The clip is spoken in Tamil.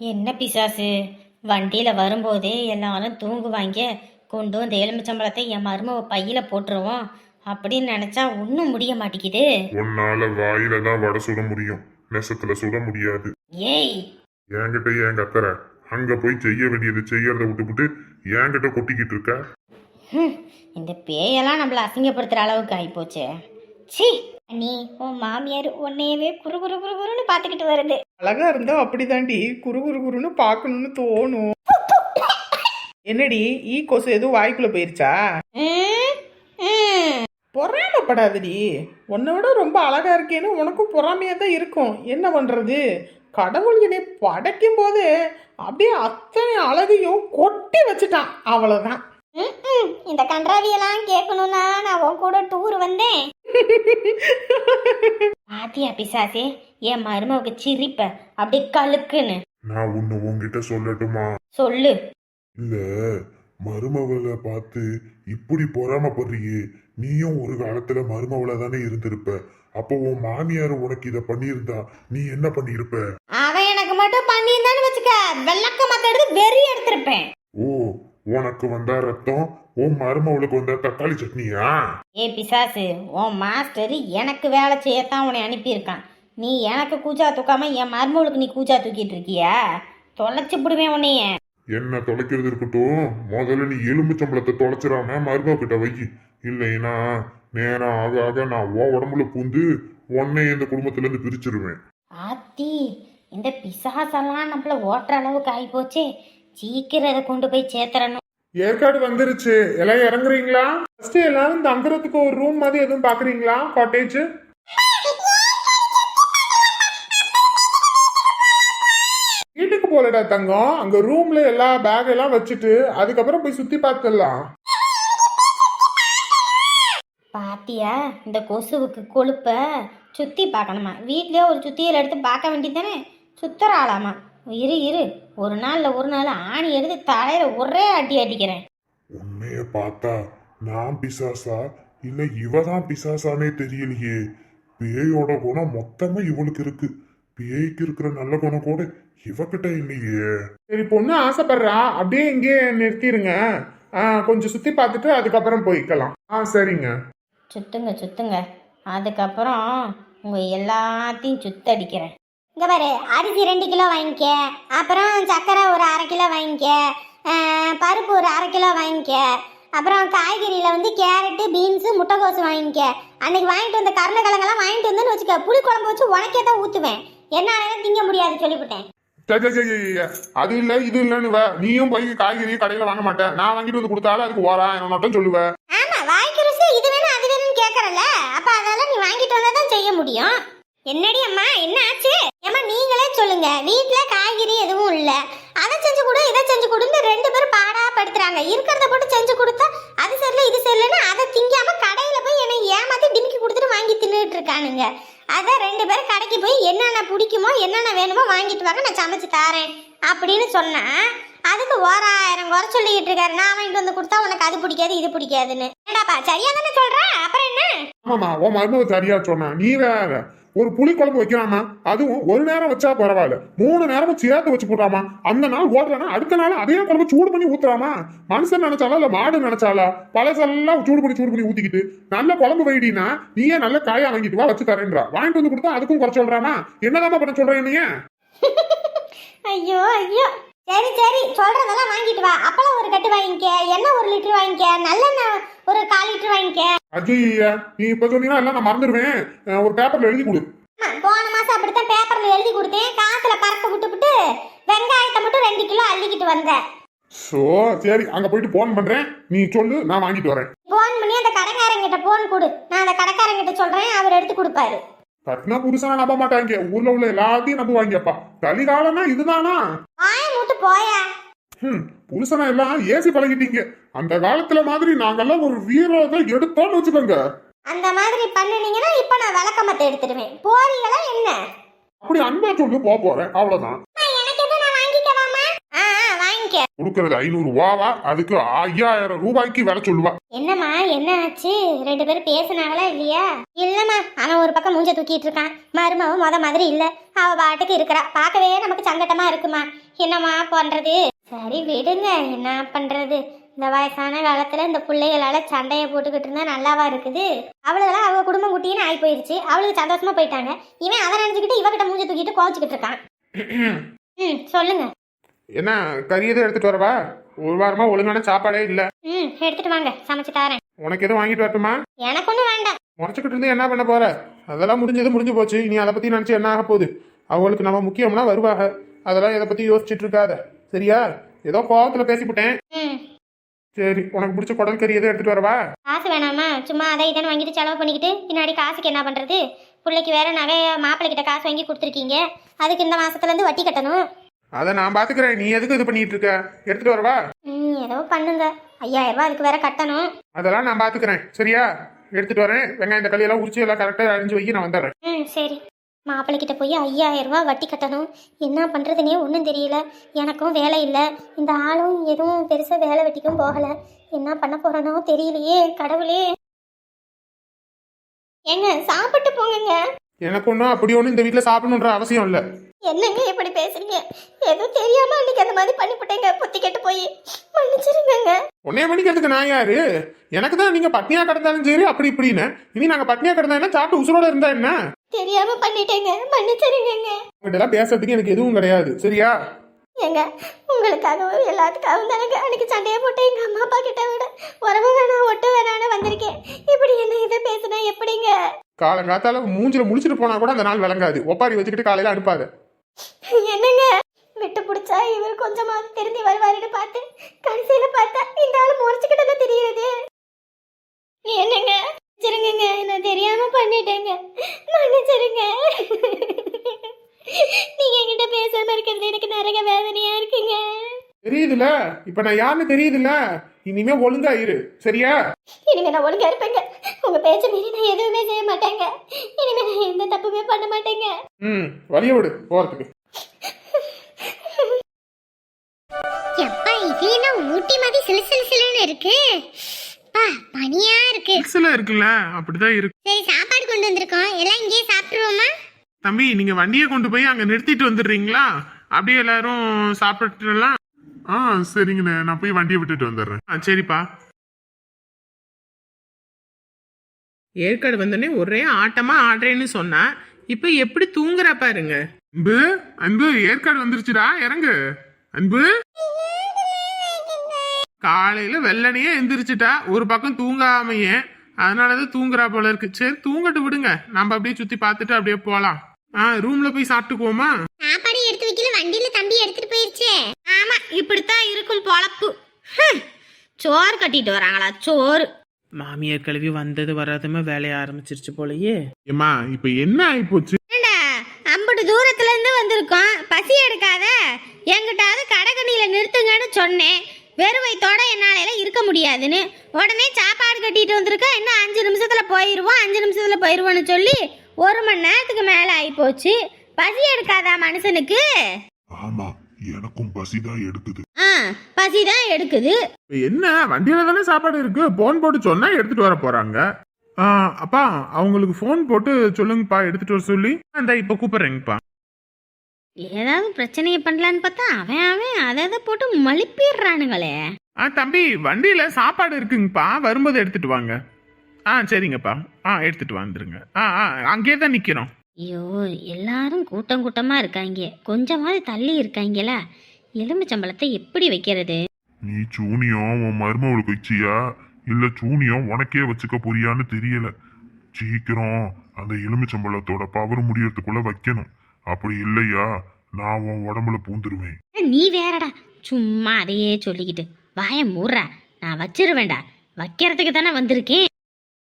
என்ன பிசாசு? வண்டியில வரும்போதே எல்லாரும் தூங்குவாங்க கொண்டு வந்து எலுமிச்சம்பழத்தை என் மருமவ பையில போட்டுருவோம். அப்படின்னு நினைச்சா ஒன்றும் முடிய மாட்டேங்குது. உன்னால வாயில தான் வடை சுட முடியும். நெசத்துல சுட முடியாது. ஏய்! என்கிட்ட ஏன் கத்துற? அங்க போய் செய்ய வேண்டியது செய்யறத விட்டுவிட்டு என்கிட்ட கொட்டிக்கிட்டு இருக்க? இந்த பேயெல்லாம் நம்மள அசிங்கப்படுத்துற அளவுக்கு ஆயிப்போச்சே. சி நீ உன் மாமியார் உன்னையவே குறு குறு குறு குறுன்னு பார்த்துக்கிட்டு வருது. அழகா இருந்தா அப்படிதாண்டி. குறு குறு குறுன்னு பார்க்கணும்னு தோணும். என்னடி ஈ கொசு எதுவும் வாய்க்குள்ள போயிருச்சா. பொறாமப்படாதடி. உன்னை விட ரொம்ப அழகா இருக்கேன்னு உனக்கும் பொறாமையா தான் இருக்கும். என்ன பண்றது? கடவுள் என்னை படைக்கும் போது அப்படியே அத்தனை அழகையும் கொட்டி வச்சுட்டான். அவ்வளவுதான். இந்த கன்றாவியெல்லாம் கேட்கணும்னா நான் உன் கூட டூர் வந்தேன். பாத்தியா பிசாசே என் மருமவுக்கு சிரிப்ப அப்படி கழுக்குன்னு நான் ஒண்ணு உன்கிட்ட சொல்லட்டுமா? சொல்லு. இல்ல மருமவளை பார்த்து இப்படி பொறாமப்படுறியே. நீயும் ஒரு காலத்துல மருமவளை தானே இருந்திருப்ப. அப்போ உன் மாமியார் உனக்கு இத பண்ணியிருந்தா நீ என்ன பண்ணியிருப்ப? அவன் எனக்கு மட்டும் பண்ணியிருந்தான்னு வச்சுக்க வெள்ளக்க மத்த எடுத்து வெறி எடுத்திருப்பேன். ஓ உனக்கு வந்தா ரத்தம் உன் மருமவளுக்கு வந்தா தக்காளி சட்னியா? ஏ பிசாசு உன் மாஸ்டர் எனக்கு வேலை செய்யத்தான் உன்னை அனுப்பியிருக்கான். நீ எனக்கு கூச்சா தூக்காம என் மருமகளுக்கு நீ கூச்சா தூக்கிட்டு இருக்கியா? தொலைச்சு விடுவேன் உன்னைய. என்ன தொலைக்கிறது இருக்கட்டும். முதல்ல நீ எலும்புச்சம்பளத்தை தொலைச்சிடாம மருமக கிட்ட வை. இல்லைன்னா நேரம் ஆக ஆக நான் உன் உடம்புல பூந்து உன்னை இந்த குடும்பத்துல இருந்து பிரிச்சிருவேன். ஆத்தி இந்த பிசாசெல்லாம் நம்மள ஓட்டுற அளவுக்கு ஆயிப்போச்சே. சீக்கிரம் இதை கொண்டு போய் சேர்த்துறணும். ஏற்காடு வந்துருச்சு. எல்லாம் இறங்குறீங்களா? ஃபர்ஸ்ட் எல்லாரும் தங்குறதுக்கு ஒரு ரூம் மாதிரி எதுவும் பாக்குறீங்களா? காட்டேஜ் வீட்டுக்கு போலடா தங்கம். அங்க ரூம்ல எல்லா பேக் எல்லாம் வச்சுட்டு அதுக்கப்புறம் போய் சுத்தி பார்த்துடலாம். பாத்தியா இந்த கொசுவுக்கு கொழுப்ப சுத்தி பார்க்கணுமா? வீட்லயே ஒரு சுத்தியல் எடுத்து பார்க்க வேண்டியதானே சுத்தர ஆளாமா? இரு இரு. ஒரு நாள்ல ஒரு நாள் ஆணி எடுத்து தலையில ஒரே அடி அடிக்கிறேன். உன்னைய பார்த்தா நான் பிசாசா? இல்ல இவ தான் பிசாசானே தெரியலையே. பேயோட குணம் மொத்தமா இவளுக்கு இருக்கு. பேய்க்கு இருக்கிற நல்ல குணம் கூட இவகிட்ட இல்லையே. சரி பொண்ணு ஆசைப்படுறா. அப்படியே இங்கே நிறுத்திடுங்க. கொஞ்சம் சுத்தி பார்த்துட்டு அதுக்கப்புறம் போய்க்கலாம். ஆ சரிங்க. சுத்துங்க சுத்துங்க. அதுக்கப்புறம் உங்க எல்லாத்தையும் சுத்தடிக்கிறேன். இங்க பாரு அரிசி ரெண்டு கிலோ வாங்கிக்க. அப்புறம் சக்கரை ஒரு அரை கிலோ வாங்கிக்க. பருப்பு ஒரு அரை கிலோ வாங்கிக்க. அப்புறம் காய்கறியில் வந்து கேரட்டு பீன்ஸு முட்டைக்கோசு வாங்கிக்க. அன்னைக்கு வாங்கிட்டு வந்த கருளைக்கிழங்கெல்லாம் வாங்கிட்டு வந்தேன்னு வச்சுக்க புளி குழம்பு வச்சு உனக்கே தான் ஊற்றுவேன் என்னால திங்க முடியாது சொல்லிவிட்டேன். அது இல்ல இது இல்லன்னு. நீயும் போய் காய்கறி கடையில வாங்க மாட்டேன் நான் வாங்கிட்டு வந்து கொடுத்தாலும் அதுக்கு ஓராயிரம் மட்டும் சொல்லுவ. ஆமா வாய்க்கு ருசி இது வேணும் அது வேணும்னு கேக்குறல அப்ப அதெல்லாம் நீ வாங்கிட்டு வந்தா தான் செய்ய முடியும். என்னடி அம்மா என்ன ஆச்சு? ஏம்மா நீங்களே சொல்லுங்க. வீட்டுல காய்கறி எதுவும் இல்ல. அதை செஞ்சு கொடு இதை செஞ்சு கொடுன்னு ரெண்டு பேரும் பாடா படுத்துறாங்க. இருக்கிறத போட்டு செஞ்சு கொடுத்தா அது சரியில்லை இது சரியில்லைன்னு அதை திங்காம கடையில போய் என்னை ஏமாத்தி டிமிக்கி கொடுத்துட்டு வாங்கி தின்னுட்டு இருக்கானுங்க. அதான் ரெண்டு பேரும் கடைக்கு போய் என்னென்ன பிடிக்குமோ என்னென்ன வேணுமோ வாங்கிட்டு வாங்க நான் சமைச்சு தாரேன் அப்படின்னு சொன்னா அதுக்கு ஓராயிரம் குறை சொல்லிக்கிட்டு இருக்காரு. நான் வாங்கிட்டு வந்து கொடுத்தா உனக்கு அது பிடிக்காது இது பிடிக்காதுன்னு. என்னடாப்பா சரியா தானே சொல்ற? அப்புறம் என்ன? ஆமாமா உன் மருமக சரியா சொன்னா. நீ வேற. ஒரு புளி குழம்பு வைக்கிறாமா அதுவும் ஒரு நேரம் வச்சா பரவாயில்ல. மூணு நேரமும் சேர்த்து வச்சு போடுறாமா அந்த நாள் ஓடுறனா அடுத்த நாள் அதே குழம்பு சூடு பண்ணி ஊத்துறாமா? மனுஷன் நினைச்சாலா இல்ல மாடு நினைச்சாலா? பழசெல்லாம் சூடு பண்ணி சூடு பண்ணி ஊத்திக்கிட்டு நல்ல குழம்பு வைடினா நீயே நல்ல காயா வாங்கிட்டு வா வச்சு தரேன்றா. வாங்கிட்டு வந்து கொடுத்தா அதுக்கும் குறை சொல்றானா? என்னதாம்மா பண்ண சொல்றேன் நீ ஐயோ ஐயோ. சரி சரி சொல்றதெல்லாம் வாங்கிட்டு வா. அப்பளம் ஒரு கட்டு வாங்கிக்க எண்ணெய் ஒரு லிட்டர் வாங்கிக்க நல்லெண்ணெய் ஒரு கால் லிட்டர் வாங்கிக்க. அஜய் நீ இப்ப சொன்னீங்கன்னா எல்லாம் நான் மறந்துடுவேன். ஒரு பேப்பர்ல எழுதி கொடு. போன மாசம் அப்படித்தான் பேப்பர்ல எழுதி கொடுத்தேன். காசுல பறக்க விட்டுவிட்டு வெங்காயத்தை மட்டும் ரெண்டு கிலோ அள்ளிக்கிட்டு வந்தேன். சோ சரி அங்க போயிட்டு போன் பண்றேன். நீ சொல்லு நான் வாங்கிட்டு வரேன். போன் பண்ணி அந்த கடைக்காரங்கிட்ட போன் கொடு. நான் அந்த கடைக்காரங்கிட்ட சொல்றேன் அவர் எடுத்து கொடுப்பாரு. கட்டினா புருஷனா நம்ப மாட்டாங்க. ஊர்ல உள்ள எல்லாத்தையும் நம்புவாங்கப்பா. கலிகாலம்னா இதுதானா? போயா. ஹம், புருஷனா எல்லாம் ஏசி பழகிட்டீங்க. அந்த காலத்துல மாதிரி நாங்கெல்லாம் ஒரு வீரத்தை எடுத்தோம்னு வச்சுக்கோங்க. அந்த மாதிரி பண்ணுனீங்கன்னா இப்ப நான் விளக்கமத்தை எடுத்துடுவேன். போறீங்களா என்ன? அப்படி அன்பா சொல்லு போக போறேன். அவ்வளவுதான் எனக்கு எதுவும் நான் வாங்கிக்கவாமா ஆ கொடுக்கறது ஐநூறு ரூபாவா அதுக்கு ஐயாயிரம் ரூபாய்க்கு விலை சொல்லுவா. என்னம்மா என்ன ஆச்சு? ரெண்டு பேரும் பேசுனாங்களா இல்லையா? இல்லம்மா அவன் ஒரு பக்கம் மூஞ்ச தூக்கிட்டு இருக்கான். மருமவும் முத மாதிரி இல்ல. அவ பாட்டுக்கு இருக்கிறா. பார்க்கவே நமக்கு சங்கட்டமா இருக்குமா? என்னம்மா பண்றது? சரி விடுங்க. என்ன பண்றது? இந்த வயசான காலத்துல இந்த பிள்ளைகளால சண்டையை போட்டுக்கிட்டு இருந்தா நல்லாவா இருக்குது? அவளுகெல்லாம் அவ குடும்பம் குட்டின்னு ஆகி போயிருச்சு அவளுக்கு சந்தோஷமா போயிட்டாங்க. இவன் அதை நினைச்சுக்கிட்டு இவகிட்ட மூஞ்சி தூக்கிட்டு கோவச்சுக்கிட்டு இருக்கான். ம் சொல்லுங்க. என்ன கறி எதுவும் எடுத்துட்டு வரவா? ஒரு வாரமா ஒழுங்கான சாப்பாடே இல்ல. ம் எடுத்துட்டு வாங்க சமைச்சு தரேன். உனக்கு எதுவும் வாங்கிட்டு வரட்டுமா? எனக்கு ஒன்றும் வேண்டாம். முறைச்சுக்கிட்டு இருந்து என்ன பண்ண போற? அதெல்லாம் முடிஞ்சது முடிஞ்சு போச்சு. நீ அதை பத்தி நினைச்சு என்ன ஆக போகுது? அவங்களுக்கு நம்ம முக்கியம்னா வருவாங்க. அதெல்லாம் இதை பத்தி யோசிச்சுட்டு இருக்காத. சரியா? ஏதோ கோவத்துல பேசிவிட்டேன் ம். சரி உனக்கு பிடிச்ச குடல் கறி எதுவும் எடுத்துட்டு வரவா? காசு வேணாமா? சும்மா அதை இதன்னு வாங்கிட்டு செலவு பண்ணிக்கிட்டு பின்னாடி காசுக்கு என்ன பண்றது? பிள்ளைக்கு வேற நகை மாப்பிள்ளை கிட்ட காசு வாங்கி கொடுத்துருக்கீங்க. அதுக்கு இந்த மாசத்துல இருந்து வட்டி கட்டணும். அதை நான் பாத்துக்கிறேன். நீ எதுக்கு இது பண்ணிட்டு இருக்க? எடுத்துட்டு வரவா? ம் ஏதோ பண்ணுங்க. ஐயாயிரம் ரூபாய் அதுக்கு வேற கட்டணும். அதெல்லாம் நான் பாத்துக்கிறேன். சரியா? எடுத்துட்டு வரேன். வெங்காயம் இந்த எல்லாம் உரிச்சு எல்லாம் கரெக்டா அரிஞ்சு வைக்க நான் வந்துடுறேன். ம் சரி. மாப்பிள்ளை கிட்ட போய் ஐயாயிரம் ரூபாய் வட்டி கட்டணும். என்ன பண்றதுனே ஒன்றும் தெரியல. எனக்கும் வேலை இல்லை. இந்த ஆளும் எதுவும் பெருசாக வேலை வெட்டிக்கும் போகலை. என்ன பண்ண போறனோ தெரியலையே கடவுளே. ஏங்க சாப்பிட்டு போங்கங்க. எனக்கு ஒன்றும் அப்படி ஒன்றும் இந்த வீட்டில் சாப்பிடணுன்ற அவசியம் இல்லை. என்னங்க இப்படி பேசுறீங்க? ஏதோ தெரியாம அன்னைக்கு அந்த மாதிரி பண்ணிவிட்டேங்க புத்தி கெட்டு போய். மன்னிச்சிருங்கங்க. உன்னைய மணிக்கிறதுக்கு நான் யாரு? எனக்கு தான் நீங்க பட்னியா கிடந்தாலும் சரி அப்படி இப்படின்னு. இனி நாங்க பட்னியா கிடந்தா என்ன? சாப்பிட்டு உசுரோட இருந்தா என்ன? தெரியாம பண்ணிட்டேங்க. மன்னிச்சிருங்கங்க. உங்கள்கிட்ட எல்லாம் பேசுறதுக்கு எனக்கு எதுவும் கிடையாது. சரியா? ஏங்க உங்களுக்காகவும் எல்லாத்துக்காகவும் தானங்க அன்னைக்கு சண்டையை போட்டு எங்க அம்மா அப்பா கிட்ட விட உறவு வேணாம் ஒட்டு வேணான்னு வந்திருக்கேன். இப்படி என்ன இதை பேசுனா எப்படிங்க? காலங்காத்தால மூஞ்சில முடிச்சிட்டு போனா கூட அந்த நாள் விளங்காது. ஒப்பாரி வச்சுக்கிட்டு காலையில அனுப்பாத என்னங்க? விட்டு பிடிச்சா இவர் கொஞ்சமாவது திரும்பி வருவாருன்னு பார்த்து கடைசியில பார்த்தா இந்த ஆளு முறைச்சுக்கிட்டது தெரியுது. என்னங்க? மன்னிச்சிருங்கங்க நான் தெரியாம பண்ணிட்டேங்க. மன்னிச்சிருங்க. நீங்க என்கிட்ட பேசாம இருக்கிறது எனக்கு நிறைய வேதனையா இருக்குங்க. தெரியுதுல இப்ப நான் யாருன்னு தெரியுதுல இனிமே ஒழுங்கா இரு. சரியா? இனிமே நான் ஒழுங்கா இருப்பேங்க. உங்க பேச்ச மீறி நான் எதுவுமே செய்ய மாட்டேங்க. இனிமே நான் எந்த தப்புமே பண்ண மாட்டேங்க. ம் வழிய விடு போறதுக்கு. எப்பா இது என்ன ஊட்டி மாதிரி சிலு சிலு சிலுன்னு இருக்கு? பா பனியா இருக்கு. மிக்ஸ்ல இருக்குல்ல அப்படிதான் இருக்கு. சரி சாப்பாடு கொண்டு வந்திருக்கோம். எல்லாம் இங்கேயே சாப்பிட்டுருவோமா? தம்பி நீங்க வண்டியை கொண்டு போய் அங்க நிறுத்திட்டு வந்துடுறீங்களா? அப்படியே எல்லாரும் சாப்பிட்டுலாம். ஆ சரிங்கண்ணே. நான் போய் வண்டியை விட்டுட்டு வந்துடுறேன். ஆ சரிப்பா. ஏற்காடு வந்தோடனே ஒரே ஆட்டமா ஆடுறேன்னு சொன்னா இப்ப எப்படி தூங்குறா பாருங்க. அன்பு அன்பு ஏற்காடு வந்துருச்சுடா இறங்கு. அன்பு. காலையில வெள்ளனையே எந்திரிச்சிட்டா ஒரு பக்கம் தூங்காமையே அதனாலதான் தூங்குறா போல இருக்கு. சரி தூங்கட்டு விடுங்க. நம்ம அப்படியே சுத்தி பார்த்துட்டு அப்படியே போலாம். ஆ ரூம்ல போய் சாப்பிட்டுக்குவோமா? சாப்பாடு எடுத்து வைக்கல வண்டியில தம்பி எடுத்துட்டு போயிருச்சே. ஆமா இப்படித்தான் இருக்கும் பொழப்பு. சோறு கட்டிட்டு வராங்களா சோறு. மாமியார் கழுவி வந்தது வராதுமே வேலைய ஆரம்பிச்சிருச்சு போலயே. ஏமா இப்ப என்ன ஆயிப்போச்சு? ஏண்டா அம்பட்டு தூரத்துல இருந்து வந்திருக்கோம். பசி எடுக்காத. எங்கிட்டாவது கடைக்கண்ணியில நிறுத்துங்கன்னு சொன்னேன். வெறும் வயித்தோட என்னால எல்லாம் இருக்க முடியாதுன்னு. உடனே சாப்பாடு கட்டிட்டு வந்திருக்க இன்னும் அஞ்சு நிமிஷத்துல போயிருவோம். அஞ்சு நிமிஷத்துல போயிருவோம்னு சொல்லி ஒரு மணி நேரத்துக்கு மேல ஆகி போச்சு பசி எடுக்காதா மனுஷனுக்கு? ஆமா எனக்கும் பசிதான் எடுக்குது. பசி தான் எடுக்குது. என்ன? வண்டியில தானே சாப்பாடு இருக்கு? போன் போட்டு சொன்னா எடுத்துட்டு வர போறாங்க. அப்பா அவங்களுக்கு ஃபோன் போட்டு சொல்லுங்கப்பா எடுத்துட்டு வர சொல்லி. இந்த இப்ப கூப்பிடுறேங்கப்பா. ஏதாவது பிரச்சனையை பண்ணலான்னு பார்த்தா அவன் அவன் அதை அதை போட்டு மழுப்பிடுறானுங்களே ஆ தம்பி வண்டியில சாப்பாடு இருக்குங்கப்பா. வரும்போது எடுத்துட்டு வாங்க. ஆ சரிங்கப்பா. ஆ எடுத்துட்டு வந்துருங்க. ஆ ஆ அங்கேயே தான் நிக்கிறோம். ஐயோ எல்லாரும் கூட்டம் கூட்டமா இருக்காங்க. கொஞ்சமாவது தள்ளி இருக்காங்களா எலும்புச்சம்பளத்தை எப்படி வைக்கிறது? நீ சூனியம் உன் மருமவளுக்கு வச்சியா இல்ல சூனியம் உனக்கே வச்சுக்க போறியான்னு தெரியல. சீக்கிரம் அந்த எலுமிச்சம்பழத்தோட பவர் முடியறதுக்குள்ள வைக்கணும். அப்படி இல்லையா? நான் உன் உடம்புல பூந்துருவேன். நீ வேறடா. சும்மா அதையே சொல்லிக்கிட்டு. வாய மூடுறா. நான் வச்சிருவேன்டா. வைக்கிறதுக்கு தானே வந்திருக்கேன்.